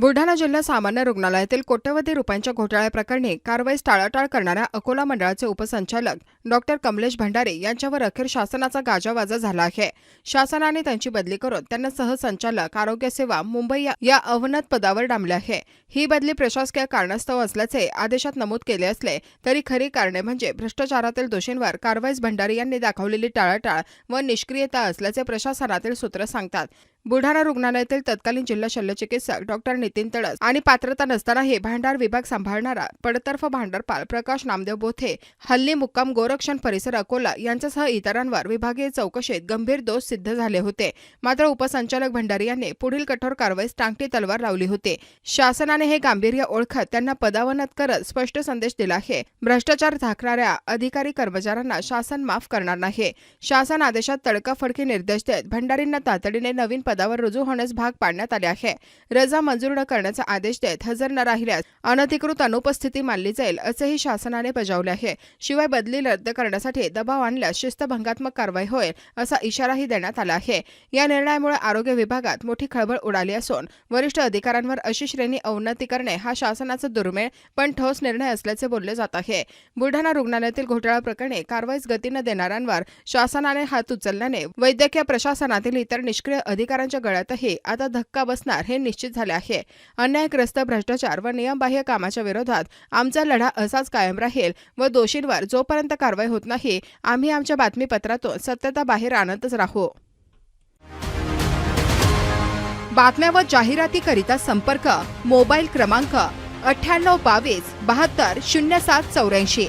बुलढाणा जिल्हा सामान्य रुग्णालयातील कोट्यवधी रुपयांच्या घोटाळ्याप्रकरणी कारवाईस टाळाटाळ करणाऱ्या अकोला मंडळाचे उपसंचालक डॉक्टर कमलेश भंडारे यांच्यावर अखेर शासनाचा गाजावाजा झाला आहे. शासनाने त्यांची बदली करून त्यांना सहसंचालक आरोग्य सेवा मुंबई या- अवनत पदावर डांबले आहे. ही बदली प्रशासकीय कारणास्तव असल्याचे आदेशात नमूद केले असले तरी खरी कारणे म्हणजे भ्रष्टाचारातील दोषींवर कारवाईस भंडारी यांनी दाखवलेली टाळाटाळ व निष्क्रियता असल्याचे प्रशासनातील सूत्र सांगतात. बुलढाणा रुग्णालयातील तत्कालीन जिल्हा शल्यचिकित्सक डॉक्टर नितीन तडस आणि पात्रता नसतानाही भांडार विभाग सांभाळणारा पडतर्फ भांडारपाल प्रकाश नामदेव बोथे हल्ली मुक्काम गोरक्षण परिसर अकोला यांच्यासह इतरांवर विभागीय चौकशीत गंभीर दोष सिद्ध झाले होते. मात्र उपसंचालक भंडारी यांनी पुढील कठोर कारवाईस टांगटी तलवार लावली होती. शासनाने हे गांभीर्य ओळखत त्यांना पदावनत करत स्पष्ट संदेश दिला आहे. भ्रष्टाचार झाकणाऱ्या अधिकारी कर्मचाऱ्यांना शासन माफ करणार नाही. शासन आदेशात तडकाफडकी निर्देश देत भंडारींना तातडीने नवीन पदावर रुजू होण्यास भाग पाडण्यात आले आहे. रजा मंजूर पूर्ण करण्याचा आदेश देत हजर न राहिल्यास अनधिकृत अनुपस्थिती मानली जाईल असेही शासनाने बजावले आहे. शिवाय बदली रद्द करण्यासाठी दबाव आणल्यास शिस्तभंगात्मक कारवाई होईल असा इशाराही देण्यात आला आहे. या निर्णयामुळे आरोग्य विभागात मोठी खळबळ उडाली असून वरिष्ठ अधिकाऱ्यांवर अशी श्रेणी अवनती करणे हा शासनाचा दुर्मिळ पण ठोस निर्णय असल्याचे बोलले जात आहे. बुलढाणा रुग्णालयातील घोटाळा प्रकरणी कारवाईस गती न देणाऱ्यांवर शासनाने हात उचलल्याने वैद्यकीय प्रशासनातील इतर निष्क्रिय अधिकाऱ्यांच्या गळ्यातही आता धक्का बसणार हे निश्चित झाले आहे. अन्यायग्रस्त भ्रष्टाचार व नियमबाह्य कामाच्या विरोधात आमचा लढा असाच कायम राहील व दोषींवर जोपर्यंत कारवाई होत नाही आम्ही आमच्या बातमीपत्रातून सत्यता बाहेर आणतच राहू. बातम्या व जाहिरातीकरिता संपर्क मोबाईल क्रमांक अठ्ठ्याण्णव बावीस बहात्तर शून्य सात चौऱ्याऐंशी.